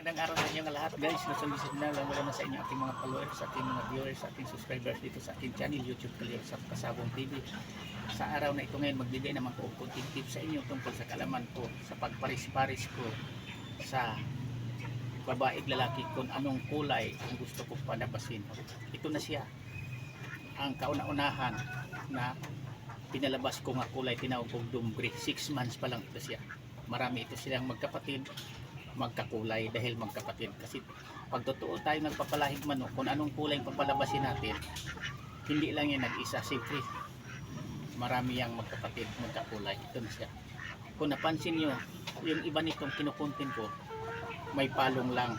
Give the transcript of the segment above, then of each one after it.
Magandang araw sa inyo lahat guys. Nasalusin na lang wala na sa inyo ating mga followers, ating mga viewers, ating subscribers dito sa ating channel YouTube Kaliyog sa Kasabong TV. Sa araw na ito ngayon magbigay naman ko konting tips sa inyo tungkol sa kalaman ko, sa pagparis-paris ko sa babae lalaki kung anong kulay ang gusto kong palabasin. Ito na siya ang kauna-unahan na pinalabas ko nga kulay tinawag kong dumbre. 6 months pa lang ito siya. Marami ito silang magkapatid magkakulay dahil magkapatid. Kasi pag totoo tayo nagpapalahig manok kung anong kulay papalabasin natin hindi lang yan nag-isa. Siyempre marami yang magkapatid magkakulay. Ito na siya. Kung napansin nyo yung iba nitong kinukuntin ko may palong lang.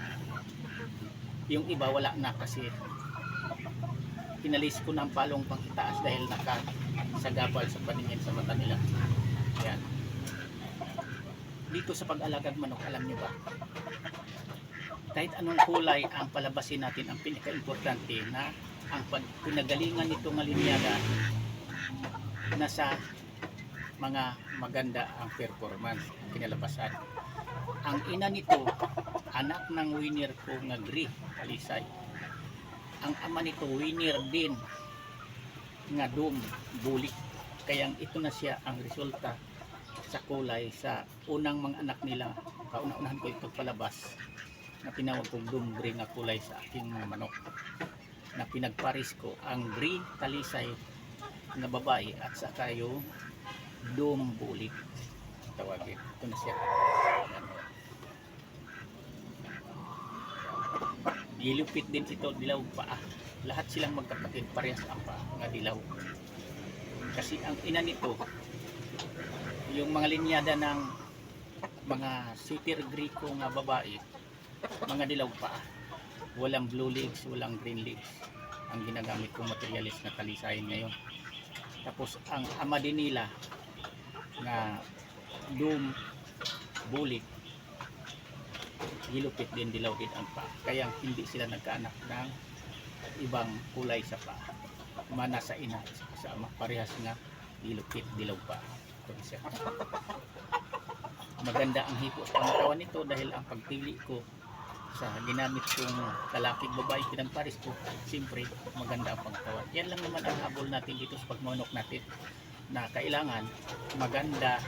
Yung iba wala na kasi pinalis ko ng palong pang itaas dahil naka sagabal sa paningin sa mata nila. Yan dito sa pag-alagag manok, alam nyo ba? Kahit anong kulay ang palabasin natin, ang pinaka-importante na ang pinagalingan nito ng linyada nasa mga maganda ang performance, ang kinalabasan. Ang ina nito, anak ng winner ko nga Gri, Alisay. Ang ama nito, winner din nga Dum, Bulik. Kaya ito na siya ang resulta sa kulay sa unang mga anak nila. Kauna-unahan ko ito palabas na tinawag kong dumbre nga kulay sa aking manok. Na pinagparis ko ang gray talisay na babae at saka yung dumbulik tawagin. Ito na siya. Yan. dilupit din ito dilaw pa. Lahat silang magkapatid parehas ang paa nga dilaw. Kasi ang ina nito yung mga linyada ng mga sitter Greco nga babae mga dilaw pa. Walang blue legs, walang green legs ang ginagamit kong materialis na talisayin ngayon. Tapos ang ama na doom bulik gilupit din dilaw din ang pa kaya hindi sila nagkaanak ng ibang kulay sa pa mana sa ina sa ama parehas nga gilupit dilaw pa ito siya. Maganda ang hipo sa pangatawan nito dahil ang pagpili ko sa ginamit kong lalaking babae pinagparis ko, siyempre maganda ang pangatawan. Yan lang naman ang habol natin dito sa pagmanok natin na kailangan maganda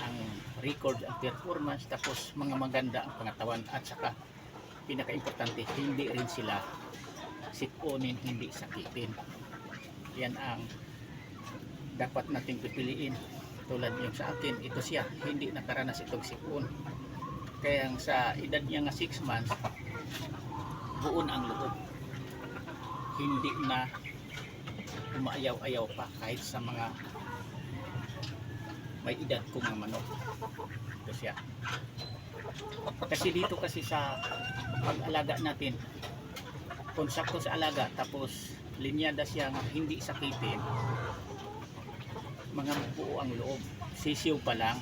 ang record ang performance tapos mga maganda ang pangatawan at saka pinaka-importante hindi rin sila sikunin hindi sakitin yan ang dapat nating pipiliin. Tulad yung sa akin ito siya. Hindi nakaranas itong sipon kaya sa edad niya nga 6 months buon ang loob. Hindi na umaayaw-ayaw pa kahit sa mga may edad kong mga manok. Ito siya. Kasi dito kasi sa pag-alaga natin kung sa alaga tapos linyada siya nga hindi sakitin mga buo ang loob. Sisiw pa lang.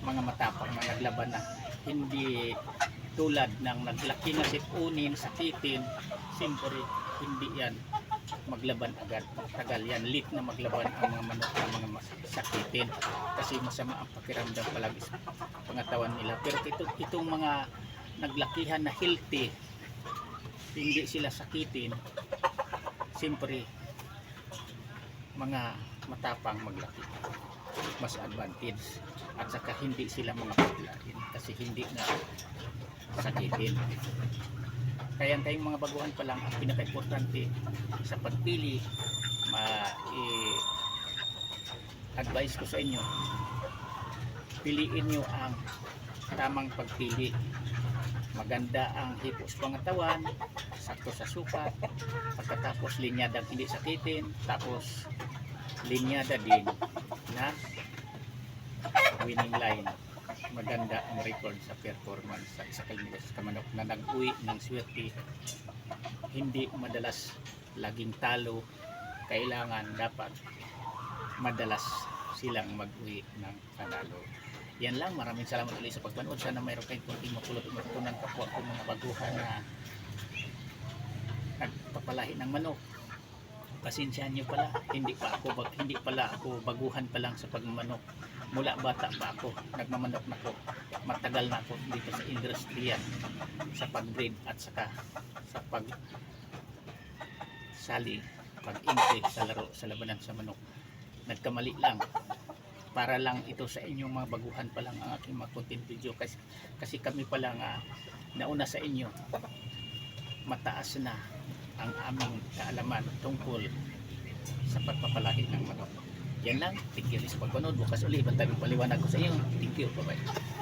Mga matapang na naglaban na. Hindi tulad ng naglaki na sipunin sakitin siyempre hindi yan maglaban agad. Tagal yan lit na maglaban ang mga manok ng mga sakitin kasi masama ang pakiramdam palagi sa pangatawan nila. Pero ito, itong mga naglakihan na healthy hindi sila sakitin siyempre mga matapang maglaki. Mas advantage. At saka hindi sila mga paglain kasi hindi na sakitin kaya tayong mga baguhan pa lang ang pinaka-importante sa pagpili ma i- advice ko sa inyo piliin nyo ang tamang pagpili. Maganda ang hipos pangatawan sakto sa sukat pagkatapos linyadang hindi sakitin tapos linyada din na winning line. Maganda ang record sa performance sa isa kalimutan sa kamanok na nag-uwi ng swerte. Hindi madalas laging talo. Kailangan dapat madalas silang mag-uwi ng panalo. Yan lang. Maraming salamat ulit sa pagpanood. Sana mayroon kayong kunting mapulot at matutunan kapwa ko mga baguhan na nagpapalahi ng manok pasensyahan nyo pala. Hindi pa ako bag, hindi pala ako baguhan pa lang sa pagmanok. Mula bata pa ako nagmamanok na ako. Matagal na ako dito sa industriya sa pag-breed at saka sa pag sali pag-entry sa laro sa labanan sa manok. Nagkamali lang. Para lang ito sa inyong mga baguhan pa lang ang aking mga content video. Kasi, kasi kami pa lang ah, nauna sa inyo. Mataas na ang aming kaalaman tungkol sa pagpapalahi ng manok. Yan lang. Thank you sa pagpanood bukas ulit ibang tabi paliwanag ko sa inyo. Thank you. Bye bye